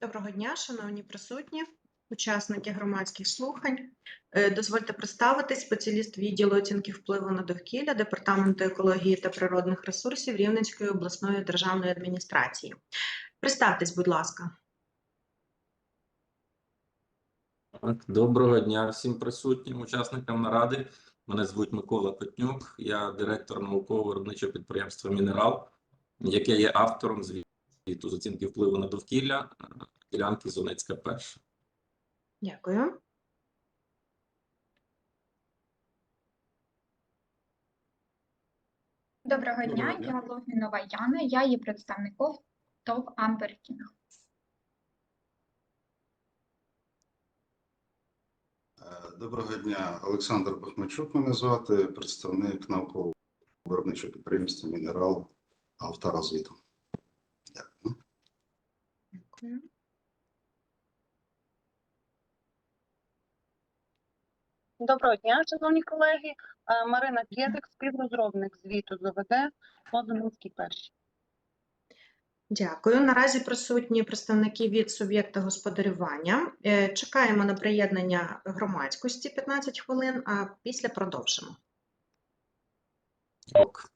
Доброго дня, шановні присутні, учасники громадських слухань. Е, Дозвольте представити спеціаліст відділу оцінки впливу на довкілля Департаменту екології та природних ресурсів Рівненської обласної державної адміністрації. Представтесь, будь ласка. Так, доброго дня всім присутнім учасникам наради. Мене звуть Микола Петнюк, я директор наукового виробничого підприємства Мінерал, яке є автором звіту з оцінки впливу на довкілля е, ділянки Зонецька перша. Дякую. Доброго дня, Доброго дня. я Логвінова Яна, я є представником ТОВ Амберкінг. Е, Доброго дня, Олександр Бахмачук мене звати, представник наукового виробничого підприємства Мінерал авторозвиту. Дякую. Дякую. Доброго дня, шановні колеги. Е, Марина Кєдик, співрозробник звіту ЗВД по Зеленській першій. Дякую. Наразі присутні представники від суб'єкта господарювання. Е, Чекаємо на приєднання громадськості 15 хвилин, а після продовжимо. Ок.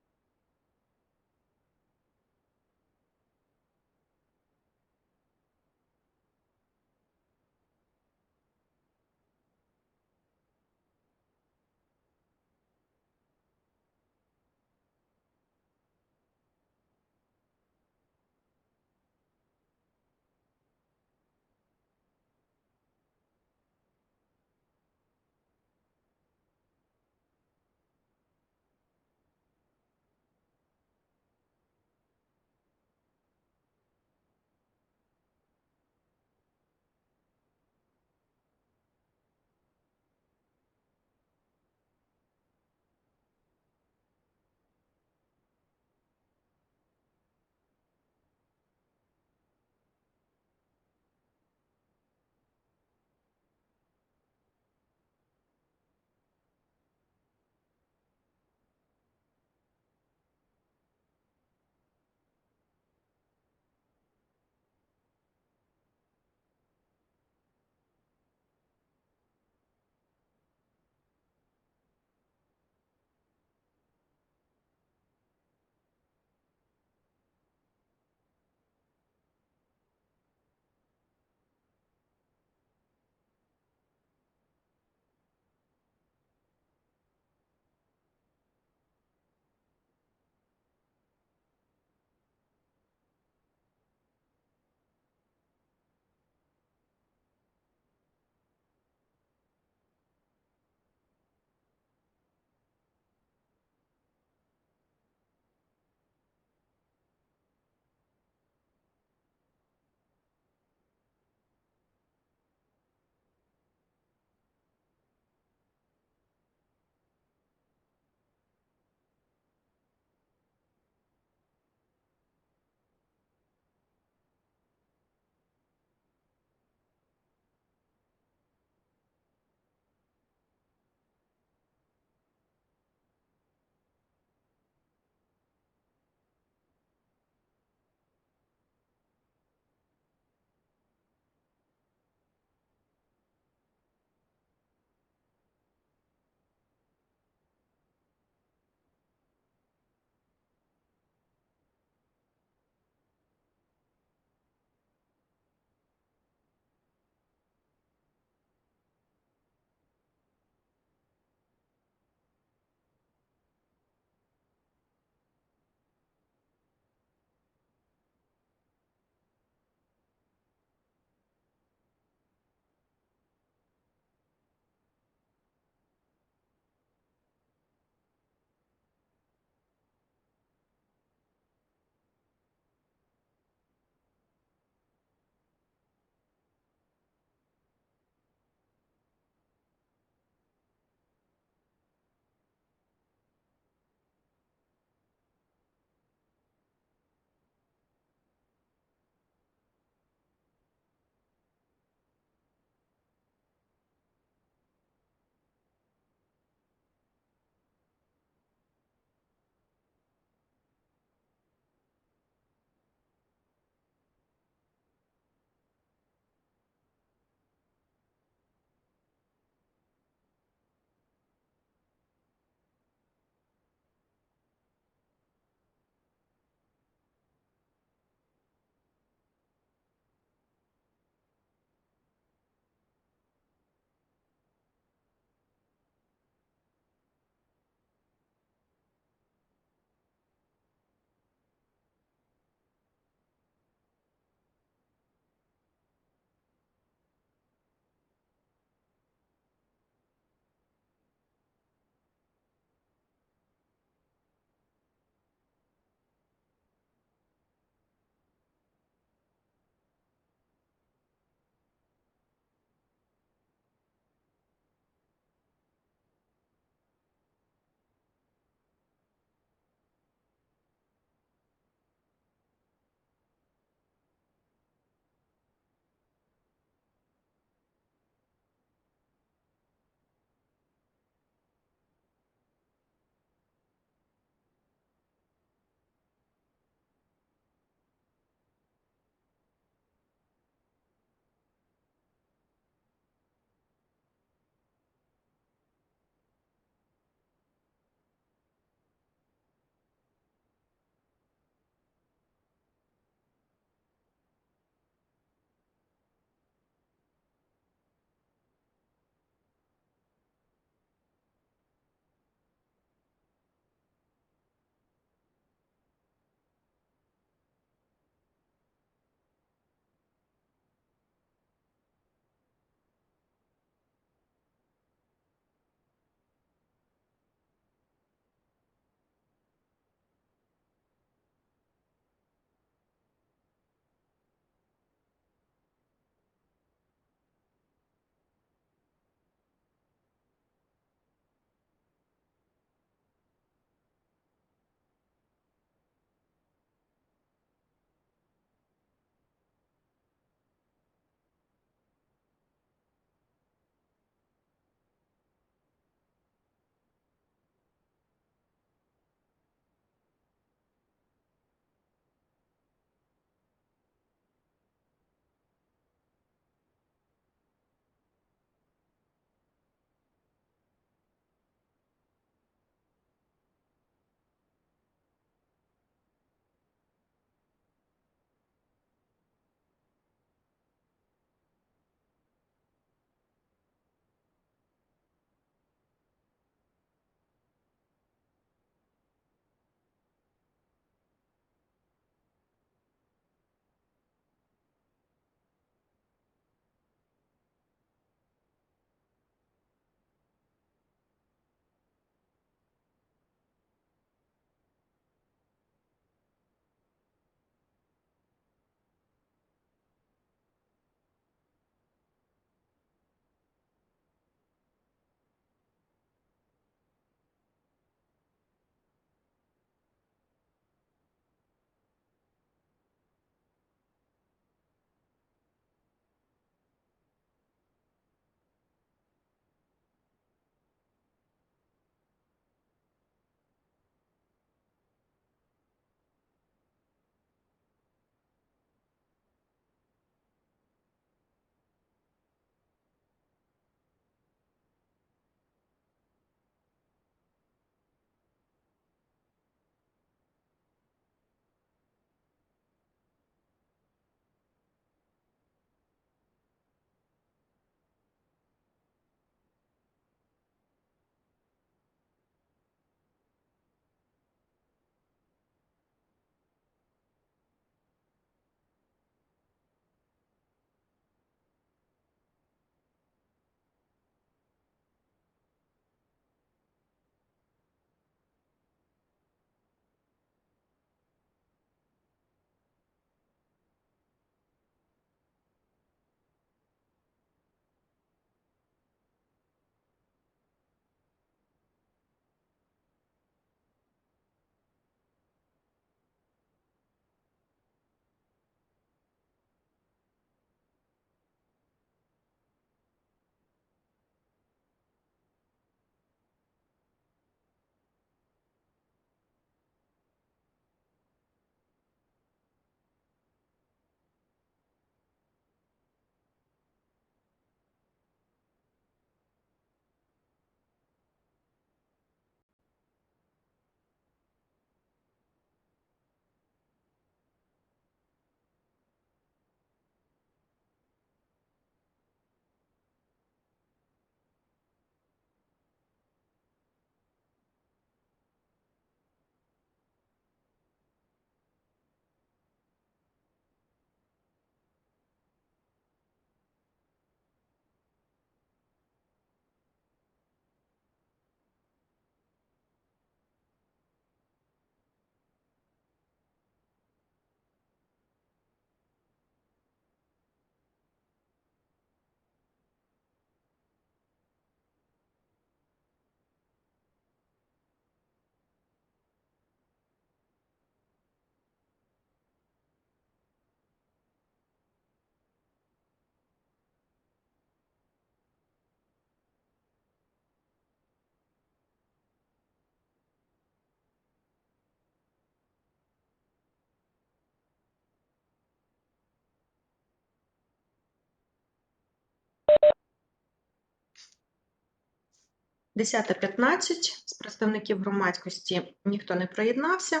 10.15 з представників громадськості ніхто не приєднався.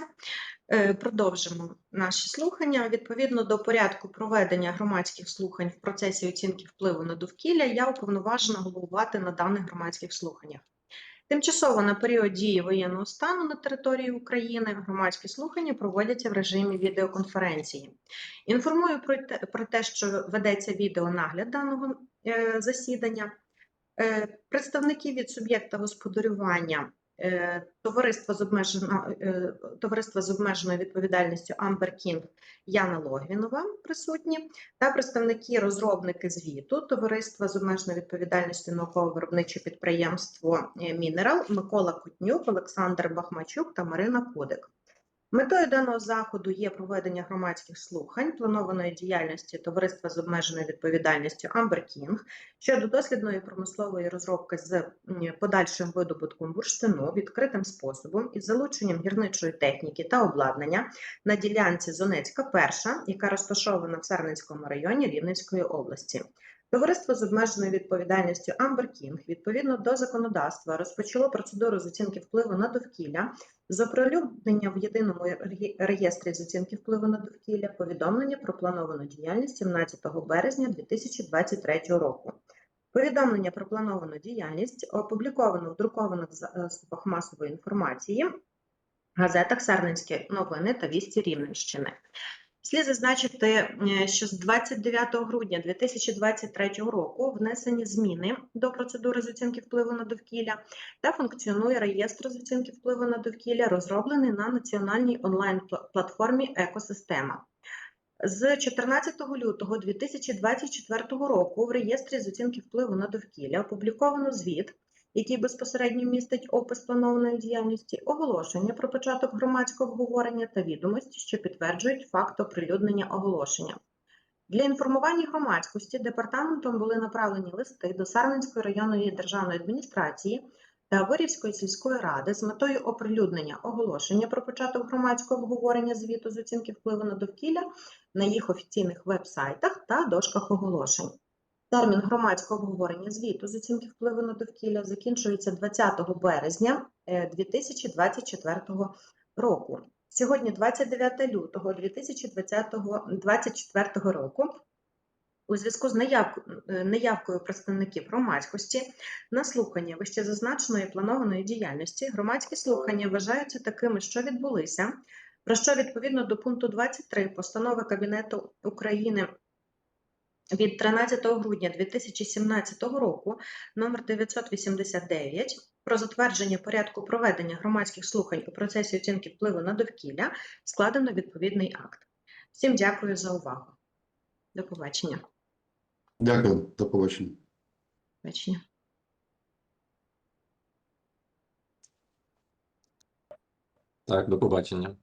Е, Продовжимо наші слухання. Відповідно до порядку проведення громадських слухань в процесі оцінки впливу на довкілля, я уповноважена головувати на даних громадських слуханнях. Тимчасово на період дії воєнного стану на території України громадські слухання проводяться в режимі відеоконференції. Інформую про те, що ведеться відеонагляд даного е, засідання. Е, Представники від суб'єкта господарювання е, товариства з обмежено- е, товариства з обмеженою відповідальністю Амбер Кінг Яна Логвінова присутні та представники розробники звіту товариства з обмеженою відповідальністю науково-виробниче підприємство Мінерал Микола Кутнюк, Олександр Бахмачук та Марина Кодик. Метою даного заходу є проведення громадських слухань планованої діяльності товариства з обмеженою відповідальністю Амбер Кінг щодо дослідної промислової розробки з подальшим видобутком бурштину відкритим способом із залученням гірничої техніки та обладнання на ділянці Зонецька перша, яка розташована в Сарненському районі Рівненської області. Товариство з обмеженою відповідальністю Амбер Кінг відповідно до законодавства розпочало процедуру з оцінки впливу на довкілля з оприлюднення в єдиному реєстрі з оцінки впливу на довкілля повідомлення про плановану діяльність 17 березня 2023 року. Повідомлення про плановану діяльність опубліковано в друкованих засобах масової інформації, газетах Сарненські новини та Вісті Рівненщини. Слід зазначити, е, що з 29 грудня 2023 року внесені зміни до процедури з оцінки впливу на довкілля та функціонує реєстр з оцінки впливу на довкілля, розроблений на національній онлайн-платформі Екосистема. З 14 лютого 2024 року в реєстрі з оцінки впливу на довкілля опубліковано звіт, який безпосередньо містить опис планованої діяльності, оголошення про початок громадського обговорення та відомості, що підтверджують факт оприлюднення оголошення. Для інформування громадськості департаментом були направлені листи до Сарненської районної державної адміністрації та Вирівської сільської ради з метою оприлюднення оголошення про початок громадського обговорення звіту з оцінки впливу на довкілля на їх офіційних веб-сайтах та дошках оголошень. Термін громадського обговорення звіту з оцінки впливу на довкілля закінчується 20 березня е, 2024 року. Сьогодні 29 лютого 2024 року. У зв'язку з е, неявкою представників громадськості на слухання вищезазначеної планованої діяльності громадські слухання вважаються такими, що відбулися, про що відповідно до пункту 23 постанови Кабінету України від 13 грудня 2017 року номер 989 про затвердження порядку проведення громадських слухань у процесі оцінки впливу на довкілля складено відповідний акт. Всім дякую за увагу. До побачення. Дякую, до побачення. Побачення. Так, до побачення.